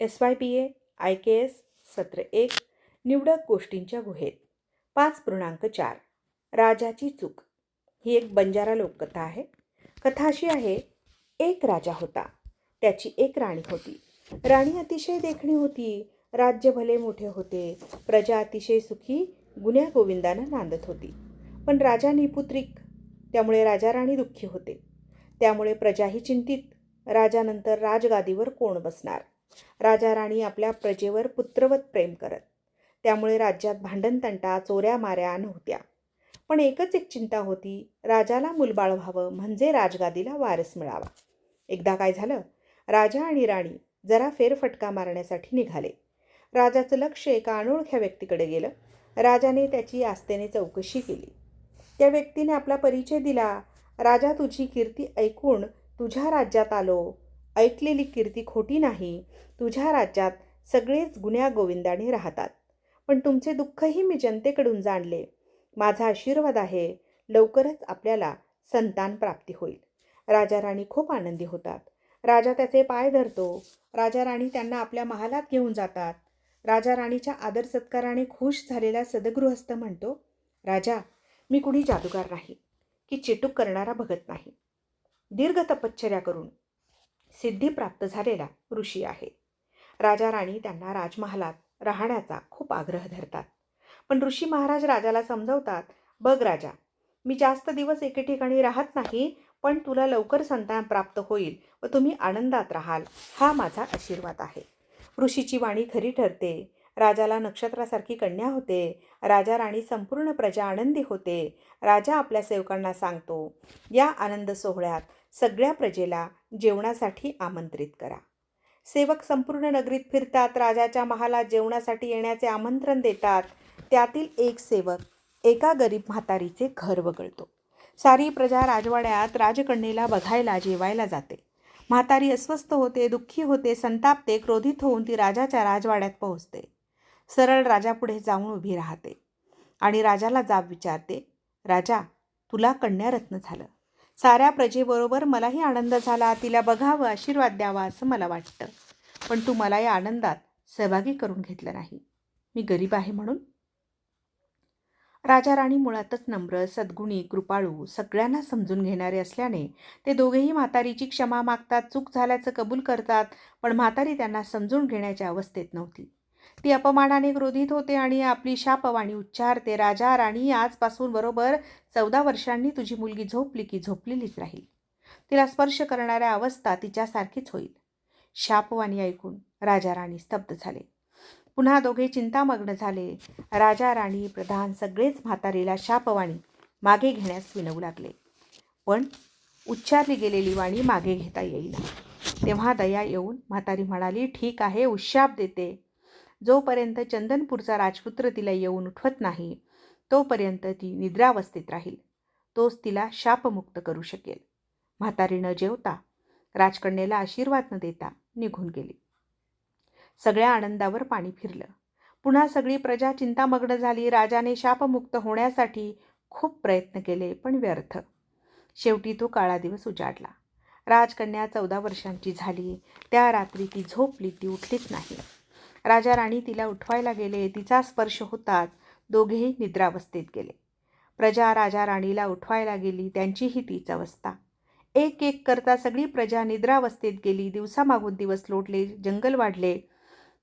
S Y P A I K S सत्र एक निवडक गोष्टींच्या गुहेत. पाच पूर्णांक चार. राजाची चूक. ही एक बंजारा लोककथा आहे. कथा अशी आहे एक राजा होता. त्याची एक राणी होती. राणी अतिशय देखणी होती. राज्य भले मोठे होते. प्रजा अतिशय सुखी गुन्ह्या गोविंदानं नांदत होती. पण राजा निपुत्रिक. त्यामुळे राजा राणी दुःखी होते. त्यामुळे प्रजाही चिंतित. राजानंतर राजगादीवर कोण बसणार? राजा राणी आपल्या प्रजेवर पुत्रवत प्रेम करत. त्यामुळे राज्यात भांडणतंटा चोऱ्या माऱ्या नव्हत्या. पण एकच एक चिंता होती राजाला मुलबाळ व्हावं म्हणजे राजगादीला वारस मिळावा. एकदा काय झालं राजा आणि राणी जरा फेरफटका मारण्यासाठी निघाले. राजाचं लक्ष एका अनोळख्या व्यक्तीकडे गेलं. राजाने त्याची आस्थेने चौकशी केली. त्या व्यक्तीने आपला परिचय दिला राजा तुझी कीर्ती ऐकून तुझ्या राज्यात आलो. ऐकलेली कीर्ती खोटी नाही. तुझ्या राज्यात सगळेच गुन्ह्या गोविंदाने राहतात. पण तुमचे दुःखही मी जनतेकडून जाणले. माझा आशीर्वाद आहे. लवकरच आपल्याला संतान प्राप्ती होईल. राजा राणी खूप आनंदी होतात. राजा त्याचे पाय धरतो. राजा राणी त्यांना आपल्या महालात घेऊन जातात. राजा राणीच्या आदर सत्काराने खुश झालेला सदगृहस्थ म्हणतो राजा मी कुणी जादूगार नाही की चिटूक करणारा भगत नाही. दीर्घ तपश्चर्या करून सिद्धी प्राप्त झालेला ऋषी आहे. राजा राणी त्यांना राजमहालात राहण्याचा खूप आग्रह धरतात. पण ऋषी महाराज राजाला समजवतात बघ राजा मी जास्त दिवस एके ठिकाणी राहत नाही पण तुला लवकर संतान प्राप्त होईल व तुम्ही आनंदात राहाल हा माझा आशीर्वाद आहे. ऋषीची वाणी खरी ठरते. राजाला नक्षत्रासारखी कन्या होते. राजा राणी संपूर्ण प्रजा आनंदी होते. राजा आपल्या सेवकांना सांगतो या आनंद सोहळ्यात सगळ्या प्रजेला जेवणासाठी आमंत्रित करा. सेवक संपूर्ण नगरीत फिरतात राजाच्या महाला जेवणासाठी येण्याचे आमंत्रण देतात. त्यातील एक सेवक एका गरीब म्हातारीचे घर वगळतो. सारी प्रजा राजवाड्यात राजकन्येला बघायला जेवायला जाते. म्हातारी अस्वस्थ होते दुःखी होते संतापते क्रोधित होऊन ती राजाच्या राजवाड्यात पोहोचते. सरळ राजापुढे जाऊन उभी राहते आणि राजाला जाब विचारते राजा तुला कन्यारत्न झालं. साऱ्या प्रजेबरोबर मलाही आनंद झाला. तिला बघावं आशीर्वाद द्यावा असं मला वाटतं. पण तू मला या आनंदात सहभागी करून घेतलं नाही. मी गरीब आहे म्हणून. राजा राणी मुळातच नम्र सद्गुणी कृपाळू सगळ्यांना समजून घेणारे असल्याने ते दोघेही म्हातारीची क्षमा मागतात चूक झाल्याचं कबूल करतात पण म्हातारी त्यांना समजून घेण्याच्या अवस्थेत नव्हती. ती अपमानाने क्रोधित होते आणि आपली शापवाणी उच्चारते राजा राणी आजपासून बरोबर चौदा वर्षांनी तुझी मुलगी झोपली की झोपलेलीच राहील. तिला स्पर्श करणाऱ्या अवस्था तिच्यासारखीच होईल. शापवाणी ऐकून राजा राणी स्तब्ध झाले. पुन्हा दोघे चिंतामग्न झाले. राजा राणी प्रधान सगळेच म्हातारीला शापवाणी मागे घेण्यास विनवू लागले. पण उच्चारली गेलेली वाणी मागे घेता येईल तेव्हा दया येऊन म्हातारी म्हणाली ठीक आहे उशाप देते. जोपर्यंत चंदनपूरचा राजपुत्र तिला येऊन उठवत नाही तोपर्यंत ती निद्रावस्थेत राहील. तोच तिला शापमुक्त करू शकेल. म्हातारी न जेवता राजकन्येला आशीर्वाद न देता निघून गेली. सगळ्या आनंदावर पाणी फिरलं. पुन्हा सगळी प्रजा चिंतामग्न झाली. राजाने शापमुक्त होण्यासाठी खूप प्रयत्न केले पण व्यर्थ. शेवटी तो काळा दिवस उजाडला. राजकन्या चौदा वर्षांची झाली. त्या रात्री ती झोपली ती उठलीच नाही. राजा राणी तिला उठवायला गेले. तिचा स्पर्श होताच दोघेही निद्रावस्थेत गेले. प्रजा राजा राणीला उठवायला गेली. त्यांचीही तीच अवस्था. एक एक करता सगळी प्रजा निद्रावस्थेत गेली. दिवसामागून दिवस लोटले जंगल वाढले.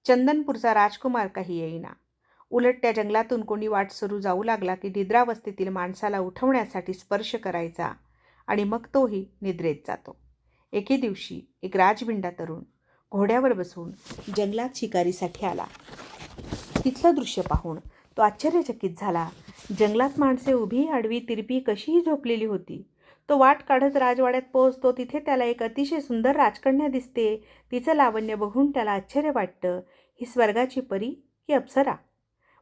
चंदनपूरचा राजकुमार काही येईना. उलट त्या जंगलातून कोणी वाट सुरू जाऊ लागला की निद्रावस्थेतील माणसाला उठवण्यासाठी स्पर्श करायचा आणि मग तोही निद्रेत जातो. एके दिवशी एक राजबिंडा तरुण घोड्यावर बसून जंगलात शिकारीसाठी आला. तिथलं दृश्य पाहून तो आश्चर्यचकित झाला. जंगलात माणसे उभी आडवी तिरपी कशीही झोपलेली होती. तो वाट काढत राजवाड्यात पोहोचतो तिथे त्याला एक अतिशय सुंदर राजकन्या दिसते. तिचं लावण्य बघून त्याला आश्चर्य वाटतं. ही स्वर्गाची परी की अप्सरा?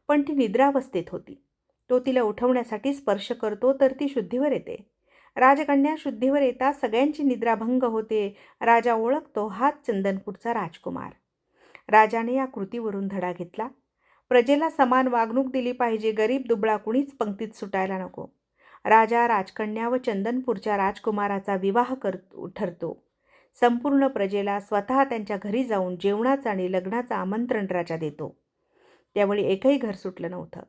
पण ती निद्रावस्थेत होती. तो तिला उठवण्यासाठी स्पर्श करतो तर ती शुद्धीवर येते. राजकन्या शुद्धीवर येता सगळ्यांची निद्राभंग होते. राजा ओळखतो हाच चंदनपूरचा राजकुमार. राजाने या कृतीवरून धडा घेतला. प्रजेला समान वागणूक दिली पाहिजे. गरीब दुबळा कुणीच पंक्तीत सुटायला नको. राजा राजकन्या व चंदनपूरच्या राजकुमाराचा विवाह कर ठरतो. संपूर्ण प्रजेला स्वतः त्यांच्या घरी जाऊन जेवणाचं आणि लग्नाचं आमंत्रण राजा देतो. त्यावेळी एकही घर सुटलं नव्हतं.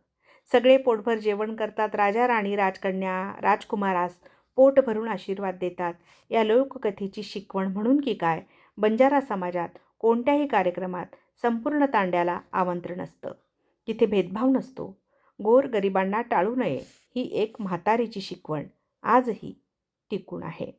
सगळे पोटभर जेवण करतात राजा राणी राजकन्या राजकुमारास पोट भरून आशीर्वाद देतात. या लोककथेची शिकवण म्हणून की काय? बंजारा समाजात कोणत्याही कार्यक्रमात संपूर्ण तांड्याला आमंत्रण असतं. तिथे भेदभाव नसतो. गोर गरिबांना टाळू नये ही एक म्हातारीची शिकवण. आजही टिकून आहे.